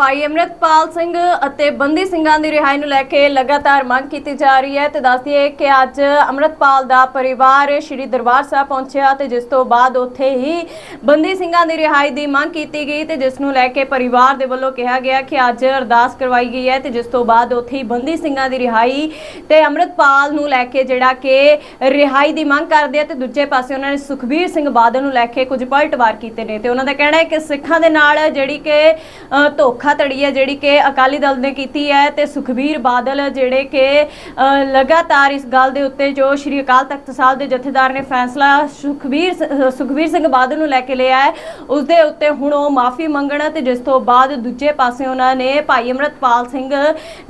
ਭਾਈ ਅਮਰਿਤਪਾਲ ਸਿੰਘ ਅਤੇ ਬੰਦੀ ਸਿੰਘਾਂ ਦੀ ਰਿਹਾਈ ਨੂੰ ਲੈ ਕੇ ਲਗਾਤਾਰ ਮੰਗ ਕੀਤੀ ਜਾ ਰਹੀ ਹੈ ਤੇ ਦੱਸਦੀਏ ਕਿ ਅੱਜ ਅਮਰਿਤਪਾਲ ਦਾ ਪਰਿਵਾਰ ਸ੍ਰੀ ਦਰਬਾਰ ਸਾਹਿਬ ਪਹੁੰਚਿਆ ਤੇ ਜਿਸ ਤੋਂ ਬਾਅਦ ਉੱਥੇ ਹੀ ਬੰਦੀ ਸਿੰਘਾਂ ਦੀ ਰਿਹਾਈ ਦੀ ਮੰਗ ਕੀਤੀ ਗਈ ਤੇ ਜਿਸ ਨੂੰ ਲੈ ਕੇ ਪਰਿਵਾਰ ਦੇ ਵੱਲੋਂ ਕਿਹਾ ਗਿਆ ਕਿ ਅੱਜ ਅਰਦਾਸ ਕਰਵਾਈ ਗਈ ਹੈ ਤੇ ਜਿਸ ਤੋਂ ਬਾਅਦ ਉੱਥੇ ਹੀ ਬੰਦੀ ਸਿੰਘਾਂ ਦੀ ਰਿਹਾਈ ਤੇ ਅਮਰਿਤਪਾਲ ਨੂੰ ਲੈ ਕੇ ਜਿਹੜਾ ਕਿ ਰਿਹਾਈ ਦੀ ਮੰਗ ਕਰਦੇ ਆ ਤੇ ਦੂਜੇ ਪਾਸੇ ਉਹਨਾਂ ਨੇ ਸੁਖਬੀਰ ਸਿੰਘ ਬਾਦਲ ਨੂੰ ਲੈ ਕੇ ਕੁਝ ਪਲਟਵਾਰ ਕੀਤੇ ਨੇ ਤੇ ਉਹਨਾਂ ਦਾ ਕਹਿਣਾ ਹੈ ਕਿ ਸਿੱਖਾਂ ਦੇ ਨਾਲ ਜਿਹੜੀ ਕਿ ਧੋਖਾ ਧੜੀ ਹੈ ਜਿਹੜੀ ਕਿ ਅਕਾਲੀ ਦਲ ਨੇ ਕੀਤੀ ਹੈ ਤੇ ਸੁਖਬੀਰ ਬਾਦਲ ਜਿਹੜੇ ਕਿ ਲਗਾਤਾਰ ਇਸ ਗੱਲ ਦੇ ਉੱਤੇ ਜੋ ਸ਼੍ਰੀ ਅਕਾਲ ਤਖਤ ਸਾਹਿਬ ਦੇ ਜਥੇਦਾਰ ਨੇ ਫੈਸਲਾ ਸੁਖਬੀਰ ਸੁਖਬੀਰ ਸਿੰਘ ਬਾਦਲ ਨੂੰ ਲੈ ਕੇ ਲਿਆ ਹੈ, ਉਸ ਦੇ ਉੱਤੇ ਹੁਣ ਉਹ ਮਾਫੀ ਮੰਗਣ ਤੇ ਜਿਸ ਤੋਂ ਬਾਅਦ ਦੂਜੇ ਪਾਸੇ ਉਹਨਾਂ ਨੇ ਭਾਈ ਅਮਰਤਪਾਲ ਸਿੰਘ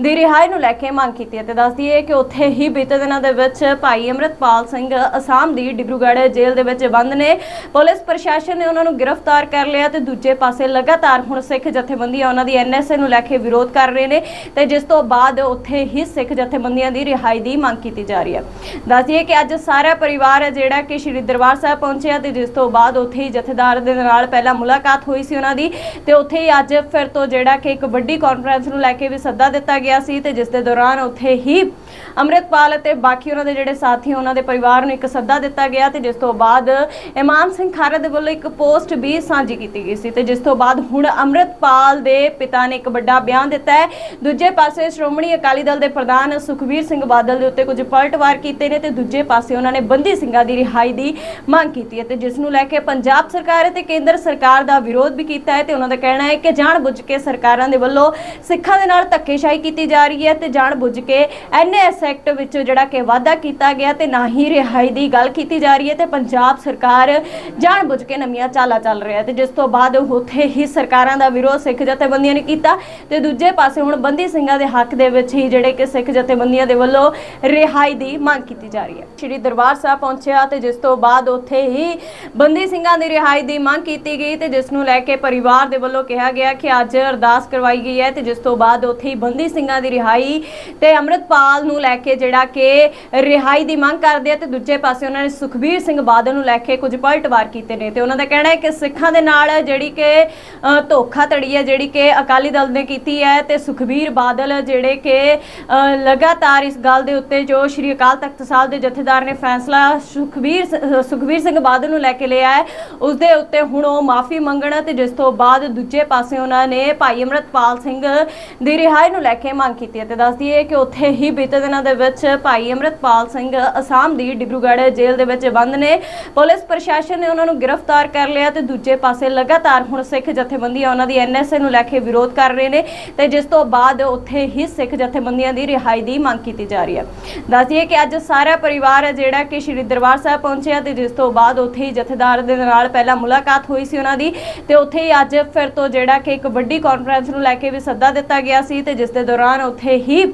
ਦੀ ਰਿਹਾਈ ਨੂੰ ਲੈ ਕੇ ਮੰਗ ਕੀਤੀ ਹੈ ਤੇ ਦੱਸਦੀ ਹੈ ਕਿ ਉੱਥੇ ਹੀ ਬੀਤੇ ਦਿਨਾਂ ਦੇ ਵਿੱਚ ਭਾਈ ਅਮਰਤਪਾਲ ਸਿੰਘ ਅਸਾਮ ਦੀ ਡਿਬਰੂਗੜ੍ਹ ਜੇਲ੍ਹ ਦੇ ਵਿੱਚ ਬੰਦ ਨੇ। ਪੁਲਿਸ ਪ੍ਰਸ਼ਾਸਨ ਨੇ ਉਹਨਾਂ ਨੂੰ ਗ੍ਰਿਫਤਾਰ ਕਰ ਲਿਆ ਤੇ ਦੂਜੇ ਪਾਸੇ ਲਗਾਤਾਰ ਹੁਣ ਸਿੱਖ ਜਥੇਬੰਦੀਆਂ ਉਹਨਾਂ ਦੀ ਐਨਐਸਏ ਨੂੰ ਲੈ ਕੇ ਵਿਰੋਧ ਕਰ ਰਹੇ ਨੇ ਤੇ ਜਿਸ ਤੋਂ ਬਾਅਦ ਉੱਥੇ ਹੀ ਸਿੱਖ ਜਥੇਬੰਦੀਆਂ ਦੀ ਰਿਹਾਈ ਦੀ ਮੰਗ ਕੀਤੀ ਜਾ ਰਹੀ ਹੈ। ਦੱਸਦੀਏ ਕਿ ਅੱਜ ਸਾਰਾ ਪਰਿਵਾਰ ਹੈ ਜਿਹੜਾ ਕਿ ਸ਼੍ਰੀ ਦਰਬਾਰ ਸਾਹਿਬ ਪਹੁੰਚਿਆ ਤੇ ਜਿਸ ਤੋਂ ਬਾਅਦ ਉੱਥੇ ਹੀ ਜਥੇਦਾਰ ਦੇ ਨਾਲ ਪਹਿਲਾਂ ਮੁਲਾਕਾਤ ਹੋਈ ਸੀ ਉਹਨਾਂ ਦੀ ਤੇ ਉੱਥੇ ਹੀ ਅੱਜ ਫਿਰ ਤੋਂ ਜਿਹੜਾ ਕਿ ਇੱਕ ਵੱਡੀ ਕਾਨਫਰੰਸ ਨੂੰ ਲੈ ਕੇ ਵੀ ਸੱਦਾ ਦਿੱਤਾ ਗਿਆ ਸੀ ਤੇ ਜਿਸ ਦੇ ਦੌਰਾਨ ਉੱਥੇ ਹੀ ਅੰਮ੍ਰਿਤਪਾਲ ਅਤੇ ਬਾਕੀ ਉਹਨਾਂ ਦੇ ਜਿਹੜੇ ਸਾਥੀ ਉਹਨਾਂ ਦੇ ਪਰਿਵਾਰ ਨੂੰ ਇੱਕ ਸੱਦਾ ਦਿੱਤਾ ਗਿਆ ਤੇ ਜਿਸ ਤੋਂ ਬਾਅਦ ਇਮਾਨ ਸਿੰਘ ਖਾਰਾ ਦੇ ਵੱਲੋਂ ਇੱਕ ਪੋਸਟ ਵੀ ਸਾਂਝੀ ਕੀਤੀ ਗਈ ਸੀ ਤੇ ਜਿਸ ਤੋਂ ਬਾਅਦ ਹੁਣ ਅੰਮ੍ਰਿਤਪਾਲ ਦੇ ਪਿਤਾ ਨੇ ਇੱਕ ਵੱਡਾ ਬਿਆਨ ਦਿੱਤਾ ਹੈ। ਦੂਜੇ ਪਾਸੇ ਸ਼੍ਰੋਮਣੀ ਅਕਾਲੀ ਦਲ ਦੇ ਪ੍ਰਧਾਨ ਸੁਖਬੀਰ ਸਿੰਘ ਬਾਦਲ ਦੇ ਉੱਤੇ ਕੁਝ ਪਲਟਵਾਰ ਕੀਤੇ ਨੇ ਤੇ ਦੂਜੇ ਪਾਸੇ ਉਹਨਾਂ ਨੇ ਬੰਦੀ ਸਿੰਘਾਂ ਦੀ ਰਿਹਾਈ ਦੀ ਮੰਗ ਕੀਤੀ ਹੈ ਤੇ ਜਿਸ ਨੂੰ ਲੈ ਕੇ ਪੰਜਾਬ ਸਰਕਾਰ ਅਤੇ ਕੇਂਦਰ ਸਰਕਾਰ ਦਾ ਵਿਰੋਧ ਵੀ ਕੀਤਾ ਹੈ ਤੇ ਉਹਨਾਂ ਦਾ ਕਹਿਣਾ ਹੈ ਕਿ ਜਾਣਬੁੱਝ ਕੇ ਸਰਕਾਰਾਂ ਦੇ ਵੱਲੋਂ ਸਿੱਖਾਂ ਦੇ ਨਾਲ ਧੱਕੇਸ਼ਾਹੀ ਕੀਤੀ ਜਾ ਰਹੀ ਹੈ ਤੇ ਜਾਣਬੁੱਝ ਕੇ ਐਨਐਸ ਐਕਟ ਵਿੱਚ ਜਿਹੜਾ ਕਿ ਵਾਅਦਾ ਕੀਤਾ ਗਿਆ ਤੇ ਨਾ ਹੀ ਰਿਹਾਈ ਦੀ ਗੱਲ ਕੀਤੀ ਜਾ ਰਹੀ ਹੈ ਤੇ ਪੰਜਾਬ ਸਰਕਾਰ ਜਾਣਬੁੱਝ ਕੇ ਨਵੀਆਂ ਚਾਲਾਂ ਚੱਲ ਰਿਹਾ ਹੈ ਤੇ ਜਿਸ ਤੋਂ ਬਾਅਦ ਉੱਥੇ ਹੀ ਸਰਕਾਰਾਂ ਦਾ ਵਿਰੋਧ ਸਿੱਖ ਜਥੇਬੰਦੀ ਜਥੇਬੰਦੀਆਂ ਨੇ ਕੀਤਾ ਤੇ ਦੂਜੇ ਪਾਸੇ ਹੁਣ ਬੰਦੀ ਸਿੰਘਾਂ ਦੇ ਹੱਕ ਦੇ ਵਿੱਚ ਹੀ ਜਿਹੜੇ ਕਿ ਸਿੱਖ ਜਥੇਬੰਦੀਆਂ ਦੇ ਵੱਲੋਂ ਰਿਹਾਈ ਦੀ ਮੰਗ ਕੀਤੀ ਜਾ ਰਹੀ ਹੈ। ਸ਼੍ਰੀ ਦਰਬਾਰ ਸਾਹਿਬ ਪਹੁੰਚਿਆ ਤੇ ਜਿਸ ਤੋਂ ਬਾਅਦ ਉੱਥੇ ਹੀ ਬੰਦੀ ਸਿੰਘਾਂ ਦੀ ਰਿਹਾਈ ਦੀ ਮੰਗ ਕੀਤੀ ਗਈ ਤੇ ਜਿਸ ਨੂੰ ਲੈ ਕੇ ਪਰਿਵਾਰ ਦੇ ਵੱਲੋਂ ਕਿਹਾ ਗਿਆ ਕਿ ਅੱਜ ਅਰਦਾਸ ਕਰਵਾਈ ਗਈ ਹੈ ਤੇ ਜਿਸ ਤੋਂ ਬਾਅਦ ਉੱਥੇ ਹੀ ਬੰਦੀ ਸਿੰਘਾਂ ਦੀ ਰਿਹਾਈ ਤੇ ਅੰਮ੍ਰਿਤਪਾਲ ਨੂੰ ਲੈ ਕੇ ਜਿਹੜਾ ਕਿ ਰਿਹਾਈ ਦੀ ਮੰਗ ਕਰਦੇ ਆ ਤੇ ਦੂਜੇ ਪਾਸੇ ਉਹਨਾਂ ਨੇ ਸੁਖਬੀਰ ਸਿੰਘ ਬਾਦਲ ਨੂੰ ਲੈ ਕੇ ਕੁਝ ਪਲਟਵਾਰ ਕੀਤੇ ਨੇ ਤੇ ਉਹਨਾਂ ਦਾ ਕਹਿਣਾ ਹੈ ਕਿ ਸਿੱਖਾਂ ਦੇ ਨਾਲ ਜਿਹੜੀ ਕਿ ਧੋਖਾ ਧੜੀ ਹੈ ਜਿਹੜੀ ਕਿ ਅਕਾਲੀ ਦਲ ਨੇ ਕੀਤੀ ਹੈ ਤੇ ਸੁਖਬੀਰ ਬਾਦਲ ਜਿਹੜੇ ਕਿ ਲਗਾਤਾਰ ਇਸ ਗੱਲ ਦੇ ਉੱਤੇ ਜੋ ਸ਼੍ਰੀ ਅਕਾਲ ਤਖਤ ਸਾਹਿਬ ਦੇ ਜਥੇਦਾਰ ਨੇ ਫੈਸਲਾ ਸੁਖਬੀਰ ਸੁਖਬੀਰ ਸਿੰਘ ਬਾਦਲ ਨੂੰ ਲੈ ਕੇ ਲਿਆ ਹੈ, ਉਸ ਦੇ ਉੱਤੇ ਹੁਣ ਉਹ ਮਾਫੀ ਮੰਗਣ ਤੇ ਜਿਸ ਤੋਂ ਬਾਅਦ ਦੂਜੇ ਪਾਸੇ ਉਹਨਾਂ ਨੇ ਭਾਈ ਅਮਰਤਪਾਲ ਸਿੰਘ ਦੀ ਰਿਹਾਈ ਨੂੰ ਲੈ ਕੇ ਮੰਗ ਕੀਤੀ ਹੈ ਤੇ ਦੱਸਦੀ ਹੈ ਕਿ ਉੱਥੇ ਹੀ ਬੀਤੇ ਦਿਨਾਂ ਦੇ ਵਿੱਚ ਭਾਈ ਅਮਰਤਪਾਲ ਸਿੰਘ ਅਸਾਮ ਦੀ ਡਿਬਰੂਗੜ੍ਹ ਜੇਲ੍ਹ ਦੇ ਵਿੱਚ ਬੰਦ ਨੇ। ਪੁਲਿਸ ਪ੍ਰਸ਼ਾਸਨ ਨੇ ਉਹਨਾਂ ਨੂੰ ਗ੍ਰਿਫਤਾਰ ਕਰ ਲਿਆ ਤੇ ਦੂਜੇ ਪਾਸੇ ਲਗਾਤਾਰ ਹੁਣ ਸਿੱਖ ਜਥੇਬੰਦੀਆਂ ਉਹਨਾਂ ਦੀ ਐਨਐਸਏ ਨੂੰ ਲੈ ਕੇ ਵਿਰੋਧ ਕਰ ਰਹੇ ਨੇ ਤੇ ਜਿਸ ਤੋਂ ਬਾਅਦ ਉੱਥੇ ਹੀ ਸਿੱਖ ਜਥੇਬੰਦੀਆਂ ਦੀ ਰਿਹਾਈ ਦੀ ਮੰਗ ਕੀਤੀ ਜਾ ਰਹੀ ਹੈ। ਦੱਸਦੀਏ ਕਿ ਅੱਜ ਸਾਰਾ ਪਰਿਵਾਰ ਹੈ ਜਿਹੜਾ ਕਿ ਸ਼੍ਰੀ ਦਰਬਾਰ ਸਾਹਿਬ ਪਹੁੰਚਿਆ ਤੇ ਜਿਸ ਤੋਂ ਬਾਅਦ ਉੱਥੇ ਹੀ ਜਥੇਦਾਰ ਦੇ ਨਾਲ ਪਹਿਲਾਂ ਮੁਲਾਕਾਤ ਹੋਈ ਸੀ ਉਹਨਾਂ ਦੀ ਤੇ ਉੱਥੇ ਹੀ ਅੱਜ ਫਿਰ ਤੋਂ ਜਿਹੜਾ ਕਿ ਇੱਕ ਵੱਡੀ ਕਾਨਫਰੰਸ ਨੂੰ ਲੈ ਕੇ ਵੀ ਸੱਦਾ ਦਿੱਤਾ ਗਿਆ ਸੀ ਤੇ ਜਿਸ ਦੇ ਦੌਰਾਨ ਉੱਥੇ ਹੀ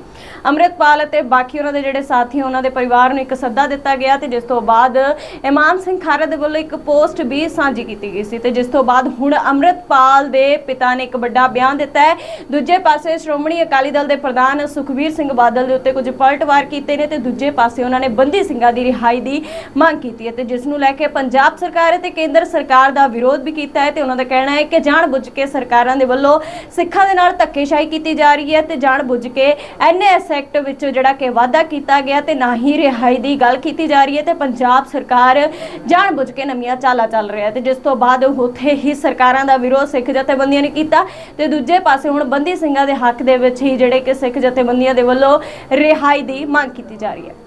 ਅੰਮ੍ਰਿਤਪਾਲ ਅਤੇ ਬਾਕੀ ਉਹਨਾਂ ਦੇ ਜਿਹੜੇ ਸਾਥੀ ਉਹਨਾਂ ਦੇ ਪਰਿਵਾਰ ਨੂੰ ਇੱਕ ਸੱਦਾ ਦਿੱਤਾ ਗਿਆ ਤੇ ਜਿਸ ਤੋਂ ਬਾਅਦ ਇਮਾਨ ਸਿੰਘ ਖਾਰਾ ਦੇ ਵੱਲੋਂ ਇੱਕ ਪੋਸਟ ਵੀ ਸਾਂਝੀ ਕੀਤੀ ਗਈ ਸੀ ਤੇ ਜਿਸ ਤੋਂ ਬਾਅਦ ਹੁਣ ਅੰਮ੍ਰਿਤਪਾਲ ਦੇ ਪਿਤਾ ਨੇ ਇੱਕ ਵੱਡਾ ਬਿਆਨ ਦਿੱਤਾ ਹੈ। ਦੂਜੇ ਪਾਸੇ ਸ਼੍ਰੋਮਣੀ ਅਕਾਲੀ ਦਲ ਦੇ ਪ੍ਰਧਾਨ ਸੁਖਬੀਰ ਸਿੰਘ ਬਾਦਲ ਦੇ ਉੱਤੇ ਕੁਝ ਪਲਟਵਾਰ ਕੀਤੇ ਨੇ ਤੇ ਦੂਜੇ ਪਾਸੇ ਉਹਨਾਂ ਨੇ ਬੰਦੀ ਸਿੰਘਾਂ ਦੀ ਰਿਹਾਈ ਦੀ ਮੰਗ ਕੀਤੀ ਹੈ ਤੇ ਜਿਸ ਨੂੰ ਲੈ ਕੇ ਪੰਜਾਬ ਸਰਕਾਰ ਅਤੇ ਕੇਂਦਰ ਸਰਕਾਰ ਦਾ ਵਿਰੋਧ ਵੀ ਕੀਤਾ ਹੈ ਤੇ ਉਹਨਾਂ ਦਾ ਕਹਿਣਾ ਹੈ ਕਿ ਜਾਣਬੁੱਝ ਕੇ ਸਰਕਾਰਾਂ ਦੇ ਵੱਲੋਂ ਸਿੱਖਾਂ ਦੇ ਨਾਲ ਧੱਕੇਸ਼ਾਹੀ ਕੀਤੀ ਜਾ ਰਹੀ ਹੈ ਤੇ ਜਾਣਬੁੱਝ ਕੇ ਐਨਐਸ ਐਕਟ ਵਿੱਚ ਜਿਹੜਾ ਕਿ ਵਾਅਦਾ ਕੀਤਾ ਗਿਆ ਤੇ ਨਾ ਹੀ ਰਿਹਾਈ ਦੀ ਗੱਲ ਕੀਤੀ ਜਾ ਰਹੀ ਹੈ ਤੇ ਪੰਜਾਬ ਸਰਕਾਰ ਜਾਣਬੁੱਝ ਕੇ ਨਵੀਆਂ ਚਾਲਾਂ ਚੱਲ ਰਿਹਾ ਤੇ ਜਿਸ ਤੋਂ ਬਾਅਦ ਉੱਥੇ ਹੀ ਸਰਕਾਰਾਂ ਦਾ ਵਿਰੋਧ ਸਿੱਖ ਜਥੇਬੰਦੀਆਂ ਨੇ ਕੀਤਾ ਤੇ ਦੂਜੇ ਪਾਸੇ ਹੁਣ ਬੰਦੀ ਸਿੰਘਾਂ ਦੇ ਹੱਕ ਦੇ ਵਿੱਚ ਹੀ ਜਿਹੜੇ ਕਿ ਸਿੱਖ ਜਥੇਬੰਦੀਆਂ ਦੇ ਵੱਲੋਂ ਰਿਹਾਈ ਦੀ ਮੰਗ ਕੀਤੀ ਜਾ ਰਹੀ ਹੈ।